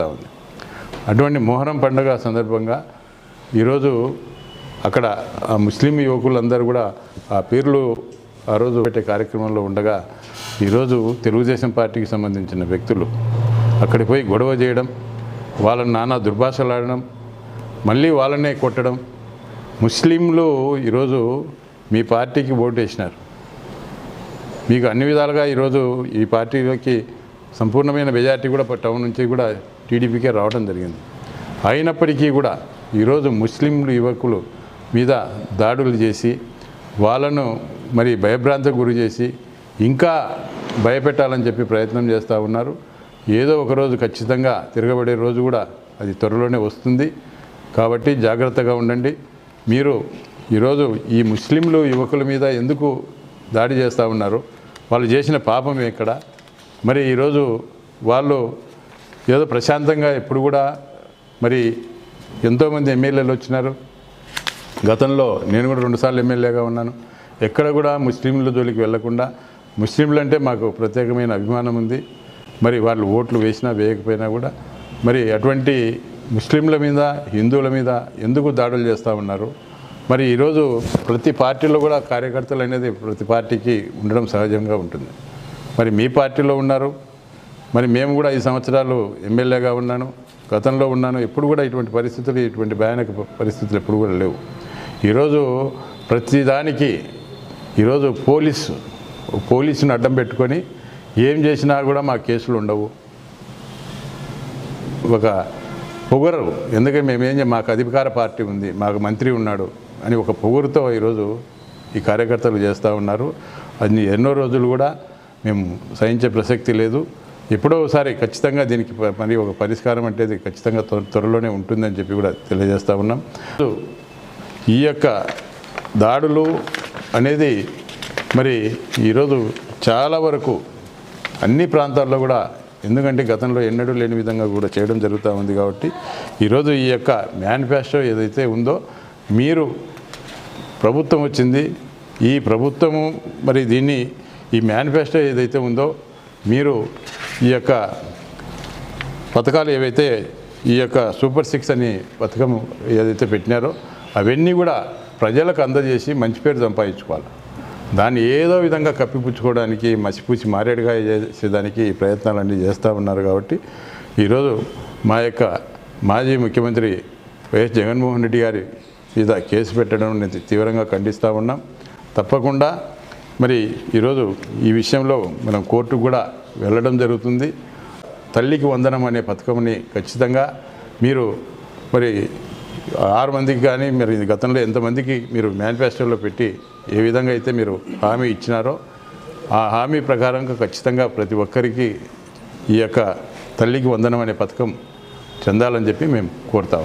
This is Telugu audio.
వస్తూ ఉంది. అటువంటి మొహరం పండుగ సందర్భంగా ఈరోజు అక్కడ ఆ ముస్లిం యువకులందరూ కూడా ఆ పీర్లు ఆ రోజు పెట్టే కార్యక్రమంలో ఉండగా ఈరోజు తెలుగుదేశం పార్టీకి సంబంధించిన వ్యక్తులు అక్కడికి పోయి గొడవ చేయడం వాళ్ళని నానా దుర్భాషలాడడం మళ్ళీ వాళ్ళనే కొట్టడం ముస్లింలు ఈరోజు మీ పార్టీకి ఓటు వేసినారు మీకు అన్ని విధాలుగా ఈరోజు ఈ పార్టీలోకి సంపూర్ణమైన మెజార్టీ కూడా టౌన్ నుంచి కూడా టీడీపీకే రావడం జరిగింది. అయినప్పటికీ కూడా ఈరోజు ముస్లింలు యువకులు మీద దాడులు చేసి వాళ్ళను మరి భయభ్రాంతకు గురి చేసి ఇంకా భయపెట్టాలని చెప్పి ప్రయత్నం చేస్తూ ఉన్నారు. ఏదో ఒక రోజు ఖచ్చితంగా తిరగబడే రోజు కూడా అది త్వరలోనే వస్తుంది. కాబట్టి జాగ్రత్తగా ఉండండి. మీరు ఈరోజు ఈ ముస్లింలు యువకుల మీద ఎందుకు దాడి చేస్తూ ఉన్నారు? వాళ్ళు చేసిన పాపం ఎక్కడ? మరి ఈరోజు వాళ్ళు ఏదో ప్రశాంతంగా ఎప్పుడు కూడా మరి ఎంతోమంది ఎమ్మెల్యేలు వచ్చినారు. గతంలో నేను కూడా రెండుసార్లు ఎమ్మెల్యేగా ఉన్నాను. ఎక్కడ కూడా ముస్లింల జోలికి వెళ్ళకుండా ముస్లింలు అంటే మాకు ప్రత్యేకమైన అభిమానం ఉంది. మరి వాళ్ళు ఓట్లు వేసినా వేయకపోయినా కూడా మరి అటువంటి ముస్లింల మీద హిందువుల మీద ఎందుకు దాడులు చేస్తూ ఉన్నారు? మరి ఈరోజు ప్రతి పార్టీలో కూడా కార్యకర్తలు అనేది ప్రతి పార్టీకి ఉండడం సహజంగా ఉంటుంది. మరి మీ పార్టీలో ఉన్నారు మరి మేము కూడా ఈ సంవత్సరాలు ఎమ్మెల్యేగా ఉన్నాను గతంలో ఉన్నాను ఎప్పుడు కూడా ఇటువంటి పరిస్థితులు ఇటువంటి భయానక పరిస్థితులు ఎప్పుడు కూడా లేవు. ఈరోజు ప్రతిదానికి ఈరోజు పోలీసు పోలీసుని అడ్డం పెట్టుకొని ఏం చేసినా కూడా మా కేసులు ఉండవు. ఒక పొగరు ఎందుకంటే మేమేం మాకు అధికార పార్టీ ఉంది మాకు మంత్రి ఉన్నాడు అని ఒక పొగరుతో ఈరోజు ఈ కార్యకర్తలు చేస్తూ ఉన్నారు. అది ఎన్నో రోజులు కూడా మేము సహించే ప్రసక్తి లేదు. ఎప్పుడో ఒకసారి ఖచ్చితంగా దీనికి ప- మరి ఒక పరిష్కారం అంటే ఇది ఖచ్చితంగా త్వర- త్వరలోనే ఉంటుందని చెప్పి కూడా తెలియజేస్తూ ఉన్నాం. ఈ యొక్క దాడులు అనేది మరి ఈరోజు చాలా వరకు అన్ని ప్రాంతాల్లో కూడా ఎందుకంటే గతంలో ఎన్నడూ లేని విధంగా కూడా చేయడం జరుగుతూ ఉంది కాబట్టి ఈరోజు ఈ యొక్క మేనిఫెస్టో ఏదైతే ఉందో మీరు ప్రభుత్వం వచ్చింది ఈ ప్రభుత్వము మరి దీన్ని ఈ మేనిఫెస్టో ఏదైతే ఉందో మీరు ఈ యొక్క పథకాలు ఏవైతే ఈ యొక్క సూపర్ సిక్స్ అని పథకం ఏదైతే పెట్టినారో అవన్నీ కూడా ప్రజలకు అందజేసి మంచి పేరు సంపాదించుకోవాలి. దాన్ని ఏదో విధంగా కప్పిపుచ్చుకోవడానికి మసిపూచి మారేడుగా చేసేదానికి ప్రయత్నాలు ప్రయత్నాలన్నీ చేస్తూ ఉన్నారు కాబట్టి ఈరోజు మా యొక్క మాజీ ముఖ్యమంత్రి వైఎస్ జగన్మోహన్ రెడ్డి గారి మీద కేసు పెట్టడం నేను తీవ్రంగా ఖండిస్తూ ఉన్నాం. తప్పకుండా మరి ఈరోజు ఈ విషయంలో మనం కోర్టుకు కూడా వెళ్ళడం జరుగుతుంది. తల్లికి వందనం అనే పథకంని ఖచ్చితంగా మీరు మరి ఆరు మందికి కానీ మరి గతంలో ఎంతమందికి మీరు మేనిఫెస్టోలో పెట్టి ఏ విధంగా అయితే మీరు హామీ ఇచ్చినారో ఆ హామీ ప్రకారంగా ఖచ్చితంగా ప్రతి ఒక్కరికి ఈ యొక్క తల్లికి వందనం అనే పథకం చెందాలని చెప్పి మేము కోరుతా